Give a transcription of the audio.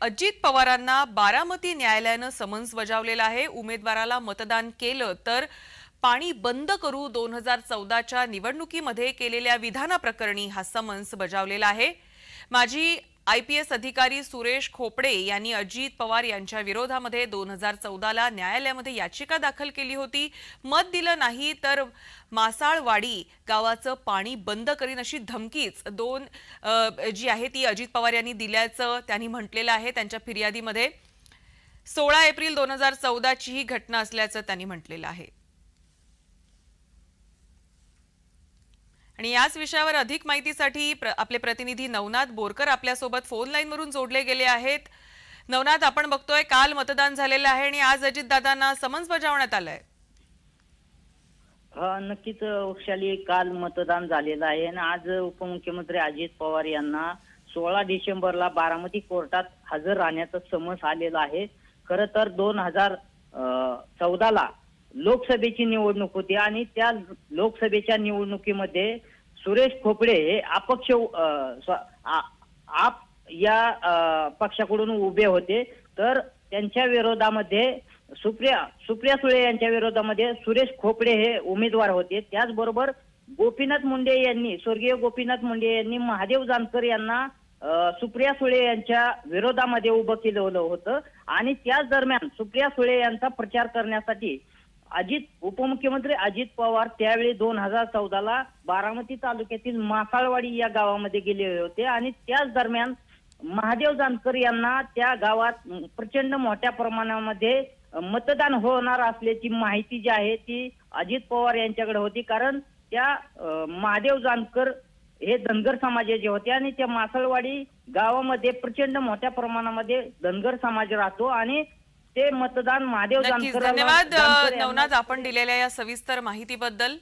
अजित पवारांना बारामती न्यायालयानं समन्स बजावलेलं आहे. उमेदवाराला मतदान केलं तर पाणी बंद करू दोन हजार चौदाच्या निवडणुकीमध्ये केलेल्या विधानाप्रकरणी हा समन्स बजावलेला आहे. माजी आय पी एस अधिकारी सुरेश खोपडे यांनी अजित पवार यांच्या विरोधामध्ये दोन हजार चौदाला न्यायालयामध्ये याचिका दाखल केली होती. मत दिलं नाही तर मासाळवाडी गावाचं पाणी बंद करीन अशी धमकीच दोन जी आहे ती अजित पवार यांनी दिल्याचं त्यांनी म्हटलेलं आहे. त्यांच्या फिर्यादीमध्ये सोळा एप्रिल दोन हजार चौदाची ही घटना असल्याचं त्यांनी म्हटलेलं आहे. आणि याच विषयावर अधिक माहितीसाठी प्र- आपले प्रतिनिधी नवनाथ बोरकर आपल्यासोबत फोन लाईनवरून जोडले गेले आहेत. नवनाथ आपण बघतोय काल मतदान झालेलं आहे आणि आज अजितदादांना समन्स बजावण्यात आलंय. हा नक्कीच वृक्षाली काल मतदान झालेलं आहे आणि आज उपमुख्यमंत्री अजित पवार यांना सोळा डिसेंबरला बारामती कोर्टात हजर राहण्याचं समन्स आलेलं आहे. खरं तर दोन हजार चौदाला लोकसभेची निवडणूक होती आणि त्या लोकसभेच्या निवडणुकीमध्ये सुरेश खोपडे हे अपक्ष आप या पक्षाकडून उभे होते. तर त्यांच्या विरोधामध्ये सुप्रिया सुप्रिया सुळे यांच्या विरोधामध्ये सुरेश खोपडे हे उमेदवार होते. त्याचबरोबर गोपीनाथ मुंडे यांनी स्वर्गीय गोपीनाथ मुंडे यांनी महादेव जानकर यांना सुप्रिया सुळे यांच्या विरोधामध्ये उभं केलं होतं. आणि त्याच दरम्यान सुप्रिया सुळे यांचा प्रचार करण्यासाठी अजित उपमुख्यमंत्री अजित पवार त्यावेळी दोन हजार चौदाला बारामती तालुक्यातील मासाळवाडी या गावामध्ये गेले होते आणि त्याच दरम्यान महादेव जानकर यांना त्या गावात प्रचंड मोठ्या प्रमाणामध्ये मतदान होणार असल्याची माहिती जी आहे ती अजित पवार यांच्याकडे होती. कारण त्या महादेव जानकर हे धनगर समाजाचे होते आणि त्या मासळवाडी गावामध्ये प्रचंड मोठ्या प्रमाणामध्ये धनगर समाज राहतो आणि ते मतदान महादेव नक्कीच. धन्यवाद. नवनाथ आपण दिलेल्या या सविस्तर माहितीबद्दल.